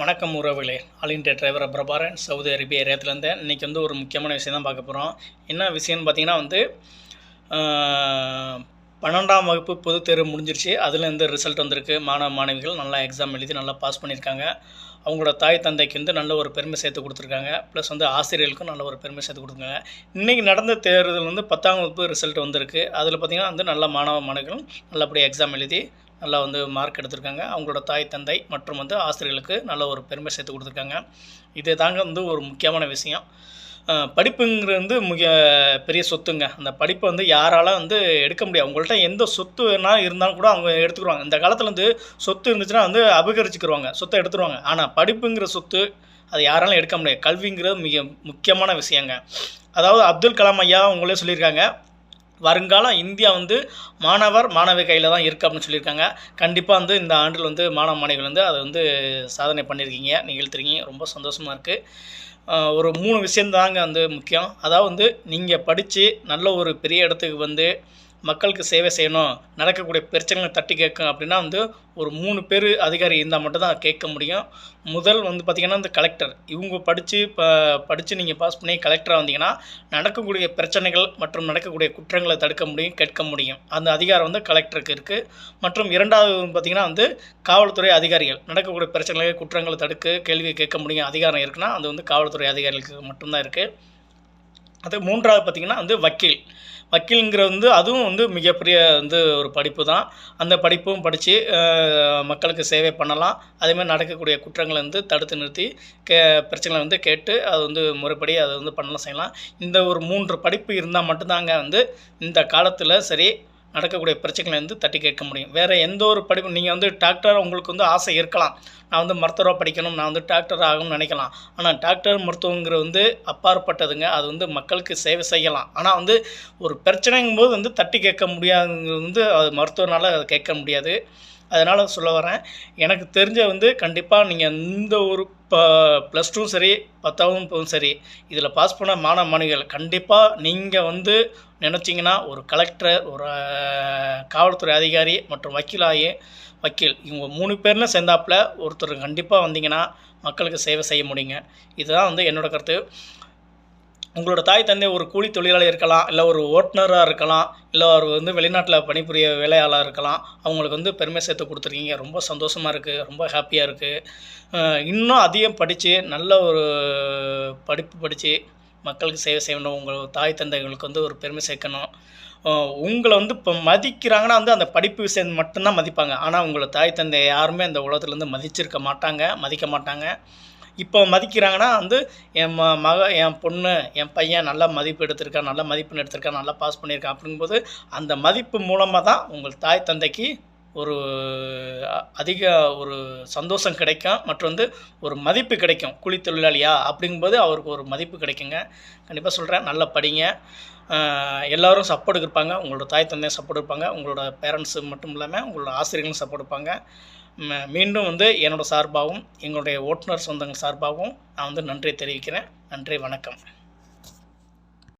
வணக்கம் உறவுகளே. All India driver Prabharan Saudi Arabia ஏரியாத்துலேருந்து இன்றைக்கி வந்து ஒரு முக்கியமான விஷயம் தான் பார்க்க போகிறோம் என்ன விஷயம்னு பார்த்தீங்கன்னா வந்து பன்னெண்டாம் வகுப்பு பொது தேர்வு முடிஞ்சிருச்சு. அதில் ரிசல்ட் வந்திருக்கு. மாணவ மாணவிகள் நல்லா எக்ஸாம் எழுதி நல்லா பாஸ் பண்ணியிருக்காங்க. அவங்களோட தாய் தந்தைக்கு வந்து நல்ல ஒரு பெருமை சேர்த்து கொடுத்துருக்காங்க. ப்ளஸ் வந்து ஆசிரியர்களுக்கும் நல்ல ஒரு பெருமை சேர்த்து கொடுத்துருக்காங்க. இன்றைக்கி நடந்த தேர்தல் வந்து பத்தாம் வகுப்பு ரிசல்ட் வந்திருக்கு. அதில் பார்த்திங்கன்னா வந்து நல்ல மாணவ மாணவிகளும் நல்லபடியாக எக்ஸாம் எழுதி நல்லா வந்து மார்க் எடுத்திருக்காங்க. அவங்களோட தாய் தந்தை மற்றும் வந்து ஆசிரியர்களுக்கு நல்ல ஒரு பெருமை சேர்த்து கொடுத்துருக்காங்க. இது தாங்க வந்து ஒரு முக்கியமான விஷயம். படிப்புங்கிறது வந்து மிக பெரிய சொத்துங்க. அந்த படிப்பை வந்து யாரால வந்து எடுக்க முடியாது. அவங்கள்ட்ட எந்த சொத்து வேணா இருந்தாலும் கூட அவங்க எடுத்துக்கிடுவாங்க இந்த காலத்தில் வந்து சொத்து இருந்துச்சுன்னா வந்து அபகரிச்சுக்கிடுவாங்க சொத்தை எடுத்துருவாங்க. ஆனால் படிப்புங்கிற சொத்து அது யாராலும் எடுக்க முடியாது. கல்விங்கிறது மிக முக்கியமான விஷயங்க. அதாவது அப்துல் கலாம் ஐயா அவங்களே சொல்லியிருக்காங்க. வருங்காலம் இந்தியா வந்து மாணவர் மாணவி கையில் தான் இருக்குது அப்படின்னு சொல்லியிருக்காங்க. கண்டிப்பாக வந்து இந்த ஆண்டில் வந்து மாணவ மாணவிகள் வந்து அதை வந்து சாதனை பண்ணியிருக்கீங்க நிகழ்த்துறீங்க ரொம்ப சந்தோஷமாக இருக்குது ஒரு மூணு விஷயந்தாங்க வந்து முக்கியம். அதாவது வந்து நீங்கள் படித்து நல்ல ஒரு பெரிய இடத்துக்கு வந்து மக்களுக்கு சேவை செய்யணும் நடக்கக்கூடிய பிரச்சனைகளை தட்டி கேட்கும் அப்படின்னா வந்து ஒரு மூணு பேர் அதிகாரி இருந்தால் மட்டும்தான் கேட்க முடியும். முதல் வந்து பார்த்திங்கன்னா இந்த கலெக்டர் இவங்க படித்து இப்போ படித்து நீங்கள் பாஸ் பண்ணி கலெக்டராக வந்தீங்கன்னா நடக்கக்கூடிய பிரச்சனைகள் மற்றும் நடக்கக்கூடிய குற்றங்களை தடுக்க முடியும் கேட்க முடியும். அந்த அதிகாரம் வந்து கலெக்டருக்கு இருக்குது மற்றும் இரண்டாவது பார்த்திங்கன்னா வந்து காவல்துறை அதிகாரிகள். நடக்கக்கூடிய பிரச்சனைகளை குற்றங்களை தடுக்க கேள்வி கேட்க முடியும் அதிகாரம் இருக்குன்னா அது வந்து காவல்துறை அதிகாரிகளுக்கு மட்டும்தான் இருக்குது அது மூன்றாவது பார்த்திங்கன்னா வந்து வக்கீல். வக்கீலுங்கிறது வந்து அதுவும் வந்து மிகப்பெரிய வந்து ஒரு படிப்பு தான். அந்த படிப்பும் படித்து மக்களுக்கு சேவை பண்ணலாம். அதேமாதிரி நடக்கக்கூடிய குற்றங்களை வந்து தடுத்து நிறுத்தி கே பிரச்சனைகளை வந்து கேட்டு அது வந்து முறைப்படி அதை வந்து பண்ணலாம் செய்யலாம். இந்த ஒரு மூன்று படிப்பு இருந்தால் மட்டும்தாங்க வந்து இந்த காலத்தில் சரி நடக்கக்கூடிய பிரச்சனைகளை வந்து தட்டி கேட்க முடியும். வேறு எந்த ஒரு படிப்பு நீங்கள் வந்து டாக்டர் உங்களுக்கு வந்து ஆசை இருக்கலாம். நான் வந்து மருத்துவராக படிக்கணும் நான் வந்து டாக்டர் ஆகணும்னு நினைக்கலாம். ஆனால் டாக்டர் மருத்துவங்கிறது வந்து அப்பாற்பட்டதுங்க. அது வந்து மக்களுக்கு சேவை செய்யலாம். ஆனால் வந்து ஒரு பிரச்சனைங்கும்போது வந்து தட்டி கேட்க முடியாதுங்கிறது வந்து அது மருத்துவனால் அதை கேட்க முடியாது. அதனால் சொல்ல வரேன் எனக்கு தெரிஞ்ச வந்து கண்டிப்பாக நீங்கள் இந்த ஒரு இப்போ ப்ளஸ் டூவும் சரி பத்தாவதும் சரி இதில் பாஸ் பண்ண மாணவ மாணவிகள் கண்டிப்பாக நீங்கள் வந்து நினச்சிங்கன்னா ஒரு கலெக்டர் ஒரு காவல்துறை அதிகாரி மற்றும் வக்கீலாகி வக்கீல் இவங்க மூணு பேர்னு சேர்ந்தாப்புல ஒருத்தர் கண்டிப்பாக வந்தீங்கன்னா மக்களுக்கு சேவை செய்ய முடியுங்க. இதுதான் வந்து என்னோட கருத்து. உங்களோட தாய் தந்தை ஒரு கூலி தொழிலாளி இருக்கலாம் இல்லை ஒரு ஓட்டுநராக இருக்கலாம் இல்லை அவர் வந்து வெளிநாட்டில் பணிபுரிய வேலையாளாக இருக்கலாம் அவங்களுக்கு வந்து பெருமை சேர்த்து கொடுத்துருக்கீங்க. ரொம்ப சந்தோஷமாக இருக்குது ரொம்ப ஹாப்பியாக இருக்குது இன்னும் அதிகம் படித்து நல்ல ஒரு படிப்பு படித்து மக்களுக்கு சேவை செய்யணும். உங்கள் தாய் தந்தைகளுக்கு வந்து ஒரு பெருமை சேர்க்கணும். உங்களை வந்து இப்போ மதிக்கிறாங்கன்னா வந்து அந்த படிப்பு விஷயம் மட்டும்தான் மதிப்பாங்க. ஆனால் உங்களை தாய் தந்தை யாருமே அந்த உலகத்துலேருந்து மதிச்சிருக்க மாட்டாங்க மதிக்க மாட்டாங்க. இப்போ மதிக்கிறாங்கன்னா வந்து என் ம மக என் பொண்ணு என் பையன் நல்ல மதிப்பு எடுத்திருக்கான் நல்ல மதிப்பெண் எடுத்திருக்கான் நல்லா பாஸ் பண்ணியிருக்கான் அப்படிங்கும்போது அந்த மதிப்பு மூலமாக தான் உங்கள் தாய் தந்தைக்கு ஒரு அதிக ஒரு சந்தோஷம் கிடைக்கும். மற்றும் வந்து ஒரு மதிப்பு கிடைக்கும். கூலி தொழிலாளியா அப்படிங்கும்போது அவருக்கு ஒரு மதிப்பு கிடைக்குங்க. கண்டிப்பாக சொல்கிறேன் நல்லா படிங்க. எல்லோரும் எல்லாரும் சப்போர்ட் இருப்பாங்க. உங்களோட தாய் தந்தையும் சப்போர்ட் இருப்பாங்க. உங்களோட பேரண்ட்ஸு மட்டும் இல்லாமல் உங்களோட ஆசிரியர்களும் சப்போர்ட் இருப்பாங்க. மீண்டும் வந்து என்னோட சார்பாகவும் எங்களுடைய ஓட்டுநர் சொந்தங்கள் சார்பாகவும் நான் வந்து நன்றி தெரிவிக்கிறேன். நன்றி வணக்கம்.